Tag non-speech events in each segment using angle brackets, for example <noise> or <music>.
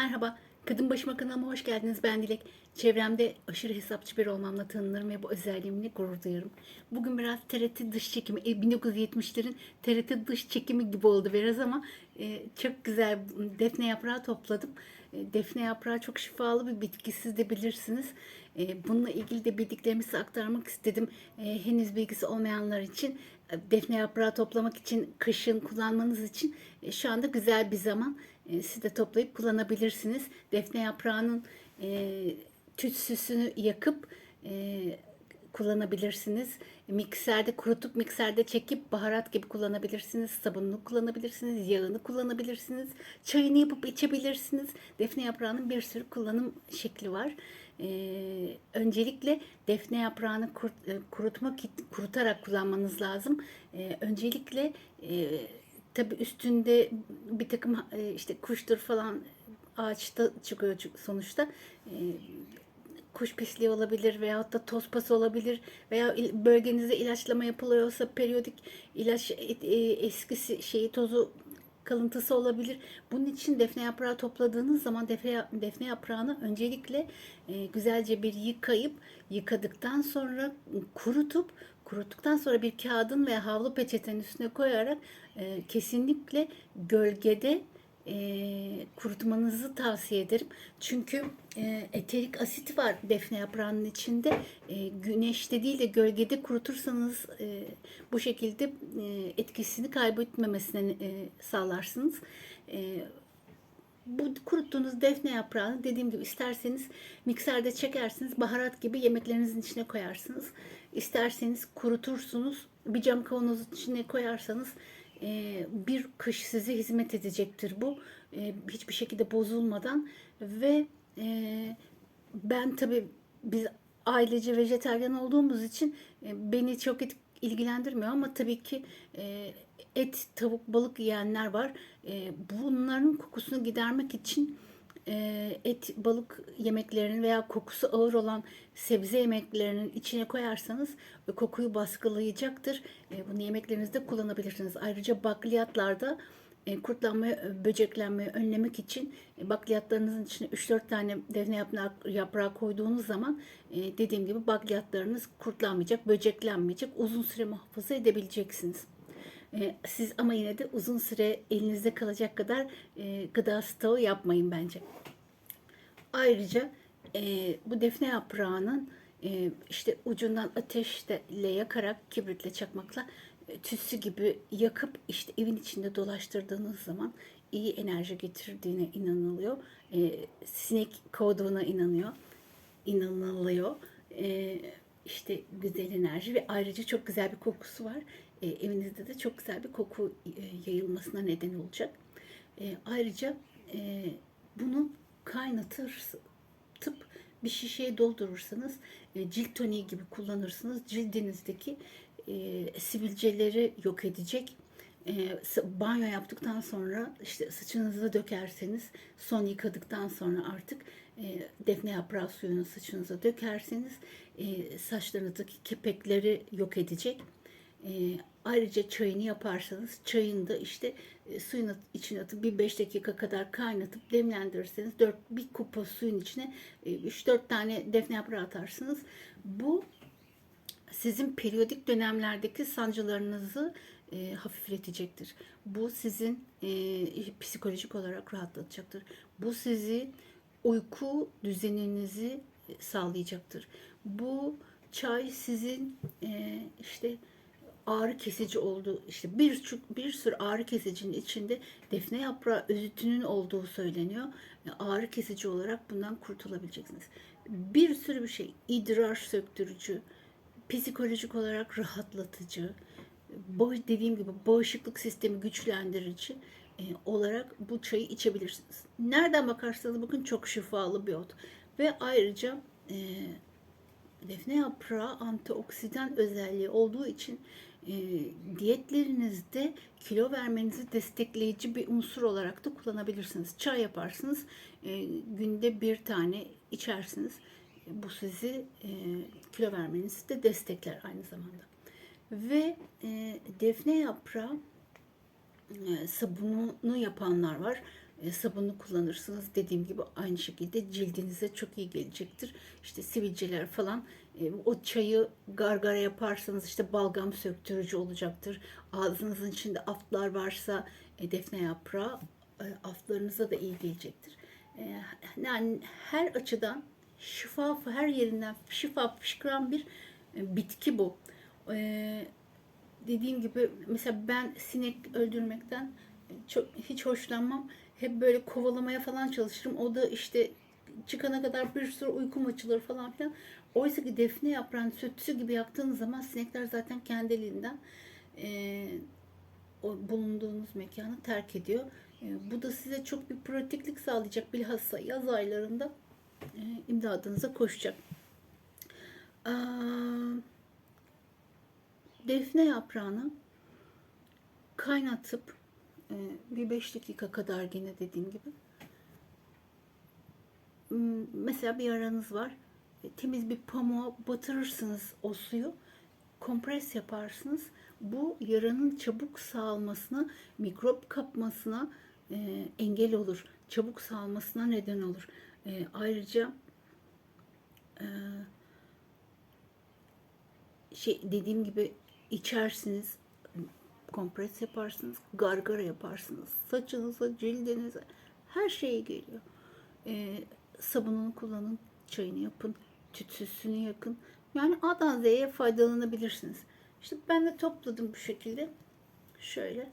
Merhaba, Kadın Başıma kanalıma hoş geldiniz. Ben Dilek. Çevremde aşırı hesapçı biri olmamla tanınırım ve bu özelliğimle gurur duyarım. Bugün biraz TRT dış çekimi, e, 1970'lerin TRT dış çekimi gibi oldu biraz ama e, çok güzel defne yaprağı topladım. E, defne yaprağı çok şifalı bir bitki, siz de bilirsiniz. E, bununla ilgili de bildiklerimi size aktarmak istedim. E, henüz bilgisi olmayanlar için e, defne yaprağı toplamak için, kışın kullanmanız için e, şu anda güzel bir zaman. E, siz de toplayıp kullanabilirsiniz. Defne yaprağının e, tütsüsünü yakıp e, kullanabilirsiniz. Mikserde kurutup mikserde çekip baharat gibi kullanabilirsiniz. Sabununu kullanabilirsiniz. Yağını kullanabilirsiniz. Çayını yapıp içebilirsiniz. Defne yaprağının bir sürü kullanım şekli var. Ee, öncelikle defne yaprağını kurt- e, kurutmak kurutarak kullanmanız lazım. Ee, öncelikle e, tabi üstünde bir takım e, işte kuştur falan ağaçta çıkıyor sonuçta. Ee, kuş pisliği olabilir veyahut da toz pası olabilir veya bölgenizde ilaçlama yapılıyorsa periyodik ilaç e, e, eskisi şeyi tozu kalıntısı olabilir. Bunun için defne yaprağı topladığınız zaman defne, defne yaprağını öncelikle e, güzelce bir yıkayıp yıkadıktan sonra kurutup kuruttuktan sonra bir kağıdın veya havlu peçetenin üstüne koyarak e, kesinlikle gölgede e, kurutmanızı tavsiye ederim. Çünkü e, eterik asit var defne yaprağının içinde. E, güneşte değil de gölgede kurutursanız e, bu şekilde e, etkisini kaybetmemesine e, sağlarsınız. E, bu kuruttuğunuz defne yaprağını dediğim gibi isterseniz mikserde çekersiniz, baharat gibi yemeklerinizin içine koyarsınız. İsterseniz kurutursunuz, bir cam kavanozun içine koyarsanız e, bir kış size hizmet edecektir bu. E, hiçbir şekilde bozulmadan ve e, ben tabii biz ailece vejetaryen olduğumuz için beni çok et- ilgilendirmiyor ama tabii ki et, tavuk, balık yiyenler var. Bunların kokusunu gidermek için et, balık yemeklerinin veya kokusu ağır olan sebze yemeklerinin içine koyarsanız e, kokuyu baskılayacaktır. E, bunu yemeklerinizde kullanabilirsiniz. Ayrıca bakliyatlarda e, kurtlanmayı, e, böceklenmeyi önlemek için e, bakliyatlarınızın içine 3-4 tane defne yaprağı, koyduğunuz zaman e, dediğim gibi bakliyatlarınız kurtlanmayacak, böceklenmeyecek, uzun süre muhafaza edebileceksiniz. E, Siz ama yine de uzun süre elinizde kalacak kadar e, gıda stoğu yapmayın bence. Ayrıca e, bu defne yaprağının e, işte ucundan ateşle yakarak kibritle çakmakla e, tütsü gibi yakıp işte evin içinde dolaştırdığınız zaman iyi enerji getirdiğine inanılıyor. E, sinek kovduğuna inanıyor. inanılıyor. E, işte güzel enerji ve ayrıca çok güzel bir kokusu var. E, evinizde de çok güzel bir koku e, yayılmasına neden olacak. E, ayrıca e, bunu kaynatıp bir şişeye doldurursanız e, cilt toniği gibi kullanırsınız. Cildinizdeki e, sivilceleri yok edecek. E, banyo yaptıktan sonra işte saçınıza dökerseniz son yıkadıktan sonra artık e, defne yaprağı suyunu saçınıza dökerseniz e, saçlarınızdaki kepekleri yok edecek. E, ayrıca çayını yaparsanız çayını da işte e, suyun içine atıp bir 5 dakika kadar kaynatıp demlendirirseniz 4 bir kupa suyun içine e, 3-4 tane defne yaprağı atarsınız. Bu sizin periyodik dönemlerdeki sancılarınızı e, hafifletecektir. Bu sizin e, psikolojik olarak rahatlatacaktır. Bu sizin uyku düzeninizi e, sağlayacaktır. Bu çay sizin e, işte ağrı kesici olduğu işte bir bir sürü ağrı kesicinin içinde defne yaprağı özütünün olduğu söyleniyor. Ağrı kesici olarak bundan kurtulabileceksiniz. Bir sürü bir şey idrar söktürücü, psikolojik olarak rahatlatıcı, dediğim gibi bağışıklık sistemi güçlendirici e, olarak bu çayı içebilirsiniz. Nereden bakarsanız bakın çok şifalı bir ot. Ve ayrıca e, defne yaprağı antioksidan özelliği olduğu için e, diyetlerinizde kilo vermenizi destekleyici bir unsur olarak da kullanabilirsiniz. Çay yaparsınız, e, günde bir tane içersiniz. Bu sizi e, kilo vermenizi de destekler aynı zamanda. Ve e, defne yaprağı e, sabununu yapanlar var. e, sabunu kullanırsınız. Dediğim gibi aynı şekilde cildinize çok iyi gelecektir. İşte sivilceler falan o çayı gargara yaparsanız işte balgam söktürücü olacaktır. Ağzınızın içinde aftlar varsa e, defne yaprağı e, aftlarınıza da iyi gelecektir. E, yani her açıdan şifa her yerinden şifa fışkıran bir e, bitki bu. E, dediğim gibi mesela ben sinek öldürmekten çok hiç hoşlanmam. Hep böyle kovalamaya falan çalışırım. O da işte çıkana kadar bir sürü uykum açılır falan filan. Oysa ki defne yaprağını sütü gibi yaptığınız zaman sinekler zaten kendiliğinden e, o bulunduğunuz mekanı terk ediyor. E, bu da size çok bir pratiklik sağlayacak. Bilhassa yaz aylarında e, imdadınıza koşacak. Aa, defne yaprağını kaynatıp e, bir 5 dakika kadar gene dediğim gibi mesela bir yaranız var e, temiz bir pamuğa batırırsınız o suyu kompres yaparsınız bu yaranın çabuk sağalmasına mikrop kapmasına e, engel olur çabuk sağalmasına neden olur E, ayrıca e, şey dediğim gibi içersiniz kompres yaparsınız, gargara yaparsınız. Saçınıza, cildinize her şeye geliyor. Ee, sabununu kullanın, çayını yapın, tütsüsünü yakın. Yani A'dan Z'ye faydalanabilirsiniz. İşte ben de topladım bu şekilde. Şöyle.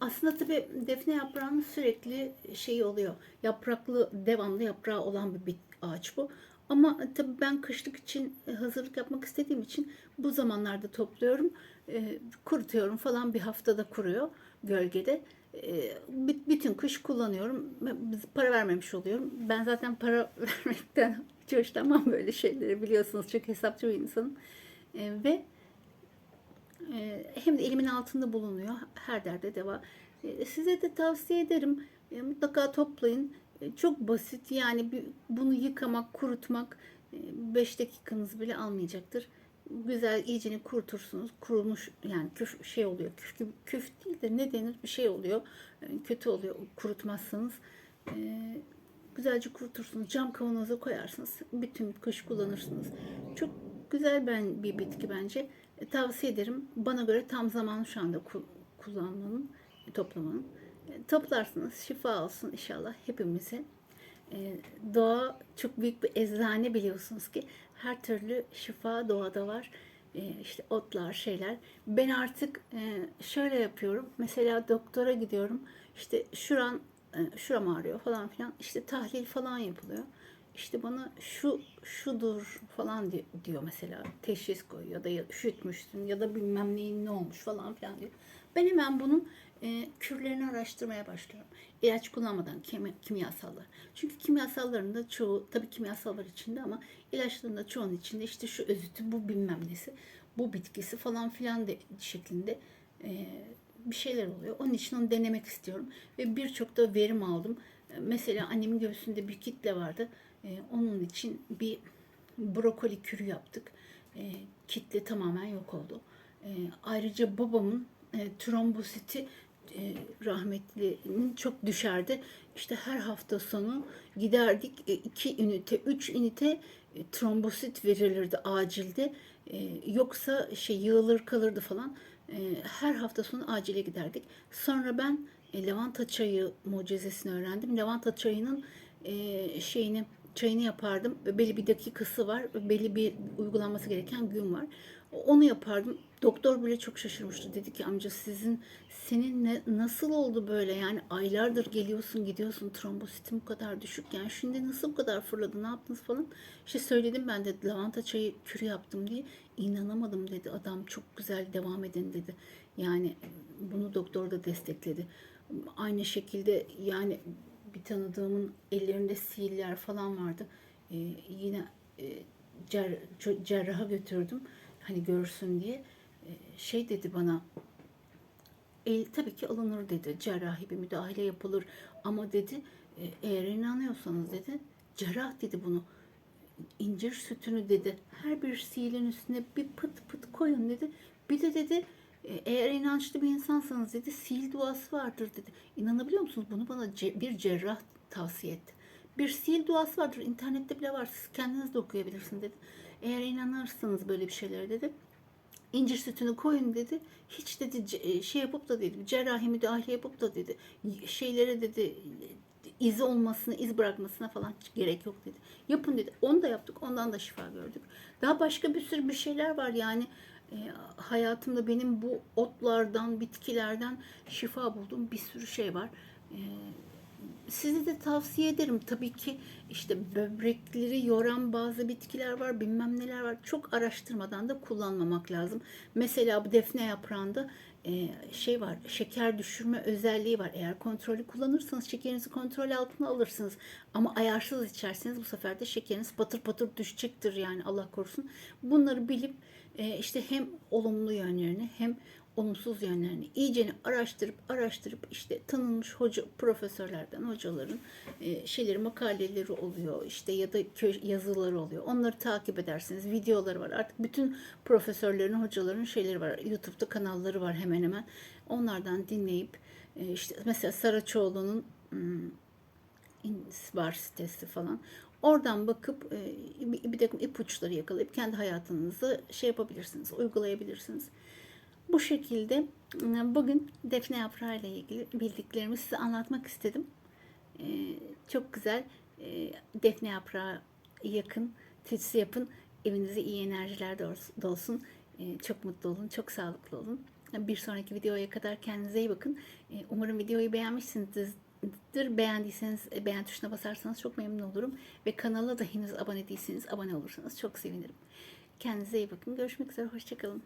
Aslında tabii defne yaprağının sürekli şeyi oluyor. Yapraklı, devamlı yaprağı olan bir bit ağaç bu. Ama tabii ben kışlık için hazırlık yapmak istediğim için bu zamanlarda topluyorum. E, kurutuyorum falan bir haftada kuruyor gölgede. Bütün kış kullanıyorum. Para vermemiş oluyorum. Ben zaten para <laughs> vermekten hiç hoşlanmam böyle şeyleri biliyorsunuz. Çok hesapçı bir insanım. Ve hem de elimin altında bulunuyor. Her derde deva. Size de tavsiye ederim. Mutlaka toplayın. Çok basit yani bunu yıkamak, kurutmak 5 dakikanız bile almayacaktır. Güzel iyicini kurutursunuz. Kurumuş yani küf şey oluyor. Küf, küf değil de ne denir bir şey oluyor. E, Kötü oluyor kurutmazsanız. E, Güzelce kurutursunuz. Cam kavanoza koyarsınız. Bütün kış kullanırsınız. Çok güzel ben bir bitki bence. E, Tavsiye ederim. Bana göre tam zamanı şu anda ku- kullanmanın, toplamanın. E, Toplarsınız. Şifa olsun inşallah hepimize. E, doğa çok büyük bir eczane biliyorsunuz ki her türlü şifa doğada var. E, işte otlar, şeyler. Ben artık e, şöyle yapıyorum. Mesela doktora gidiyorum. İşte şuran e, şuram ağrıyor falan filan. İşte tahlil falan yapılıyor. İşte bana şu şudur falan di- diyor mesela. Teşhis koyuyor da üşütmüşsün ya da bilmem neyin ne olmuş falan filan diyor. Ben hemen bunun e, kürlerini araştırmaya başlıyorum. İlaç kullanmadan kimi, kimyasallar. Çünkü kimyasalların da çoğu tabii kimyasal var içinde ama ilaçların da çoğunun içinde işte şu özütü bu bilmem nesi bu bitkisi falan filan de şeklinde e, bir şeyler oluyor. Onun için onu denemek istiyorum ve birçok da verim aldım. E, Mesela annemin göğsünde bir kitle vardı. E, onun için bir brokoli kürü yaptık. E, kitle tamamen yok oldu. E, ayrıca babamın e, trombositi e, rahmetlinin çok düşerdi. İşte her hafta sonu giderdik e, iki ünite, üç ünite e, trombosit verilirdi acilde. E, yoksa şey yığılır kalırdı falan. E, her hafta sonu acile giderdik. Sonra ben e, lavanta çayı mucizesini öğrendim. Lavanta çayının e, şeyini çayını yapardım. Belli bir dakikası var. Belli bir uygulanması gereken gün var. Onu yapardım. Doktor bile çok şaşırmıştı. Dedi ki amca sizin senin ne, nasıl oldu böyle yani aylardır geliyorsun gidiyorsun trombositin bu kadar düşük yani şimdi nasıl bu kadar fırladı ne yaptınız falan. İşte söyledim ben de lavanta çayı kürü yaptım diye inanamadım dedi adam çok güzel devam edin dedi. Yani bunu doktor da destekledi. Aynı şekilde yani bir tanıdığımın ellerinde sihirler falan vardı. Ee, yine e, cer, cerraha götürdüm. Hani görsün diye. Ee, şey dedi bana el tabii ki alınır dedi. Cerrahi bir müdahale yapılır. Ama dedi e, eğer inanıyorsanız dedi cerrah dedi bunu incir sütünü dedi her bir sihirin üstüne bir pıt pıt koyun dedi. Bir de dedi E, Eğer inançlı bir insansanız dedi sil duası vardır dedi. İnanabiliyor musunuz? Bunu bana bir cerrah tavsiye etti. Bir sil duası vardır. İnternette bile var. Siz kendiniz de okuyabilirsiniz dedi. Eğer inanırsanız böyle bir şeylere dedi. İncir sütünü koyun dedi. Hiç dedi e, şey yapıp da dedi cerrahi müdahale yapıp da dedi şeylere dedi izi olmasına, iz bırakmasına falan hiç gerek yok dedi. Yapın dedi. Onu da yaptık. Ondan da şifa gördük. Daha başka bir sürü bir şeyler var yani e, hayatımda benim bu otlardan, bitkilerden şifa bulduğum bir sürü şey var. E, size de tavsiye ederim. Tabii ki işte böbrekleri yoran bazı bitkiler var, bilmem neler var. Çok araştırmadan da kullanmamak lazım. Mesela bu defne yaprağında şey var, şeker düşürme özelliği var. Eğer kontrolü kullanırsanız şekerinizi kontrol altına alırsınız. Ama ayarsız içerseniz bu sefer de şekeriniz patır patır düşecektir yani Allah korusun. Bunları bilip e, işte hem olumlu yönlerini hem olumsuz yönlerini iyice araştırıp araştırıp işte tanınmış hoca profesörlerden hocaların e, şeyleri makaleleri oluyor işte ya da yazıları oluyor. Onları takip edersiniz. Videoları var. Artık bütün profesörlerin, hocaların şeyleri var. YouTube'da kanalları var hemen hemen. Onlardan dinleyip e, işte mesela Saraçoğlu'nun hmm, var sitesi falan. Oradan bakıp e, bir takım ipuçları yakalayıp kendi hayatınızı şey yapabilirsiniz, uygulayabilirsiniz. Bu şekilde e, bugün defne yaprağı ile ilgili bildiklerimi size anlatmak istedim. E, çok güzel e, defne yaprağı yakın, tütsü yapın. Evinize iyi enerjiler dol- dolsun. Çok mutlu olun, çok sağlıklı olun. Bir sonraki videoya kadar kendinize iyi bakın. Umarım videoyu beğenmişsinizdir. Beğendiyseniz beğen tuşuna basarsanız çok memnun olurum. Ve kanala da henüz abone değilseniz abone olursanız çok sevinirim. Kendinize iyi bakın. Görüşmek üzere. Hoşçakalın.